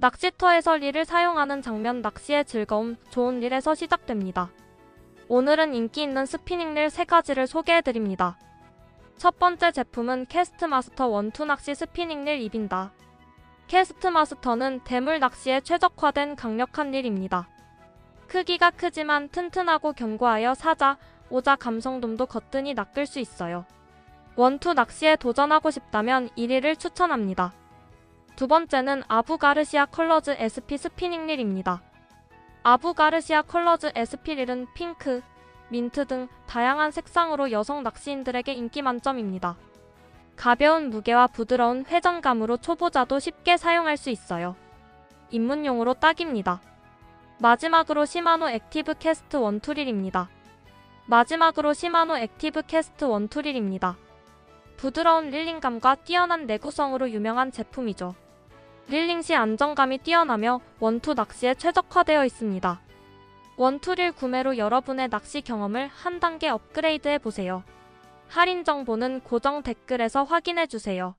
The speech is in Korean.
낚시터에서 릴을 사용하는 장면 낚시의 즐거움, 좋은 릴에서 시작됩니다. 오늘은 인기 있는 스피닝 릴 3가지를 소개해드립니다. 첫 번째 제품은 캐스트마스터 원투 낚시 스피닝 릴 입인다. 캐스트마스터는 대물 낚시에 최적화된 강력한 릴입니다. 크기가 크지만 튼튼하고 견고하여 사자, 오자 감성돔도 거뜬히 낚을 수 있어요. 원투 낚시에 도전하고 싶다면 이 릴을 추천합니다. 두 번째는 아부가르시아 컬러즈 SP 스피닝 릴입니다. 아부가르시아 컬러즈 SP 릴은 핑크, 민트 등 다양한 색상으로 여성 낚시인들에게 인기 만점입니다. 가벼운 무게와 부드러운 회전감으로 초보자도 쉽게 사용할 수 있어요. 입문용으로 딱입니다. 마지막으로 시마노 액티브 캐스트 원투릴입니다. 마지막으로 시마노 액티브 캐스트 원투릴입니다. 부드러운 릴링감과 뛰어난 내구성으로 유명한 제품이죠. 릴링 시 안정감이 뛰어나며 원투 낚시에 최적화되어 있습니다. 원투릴 구매로 여러분의 낚시 경험을 한 단계 업그레이드 해보세요. 할인 정보는 고정 댓글에서 확인해주세요.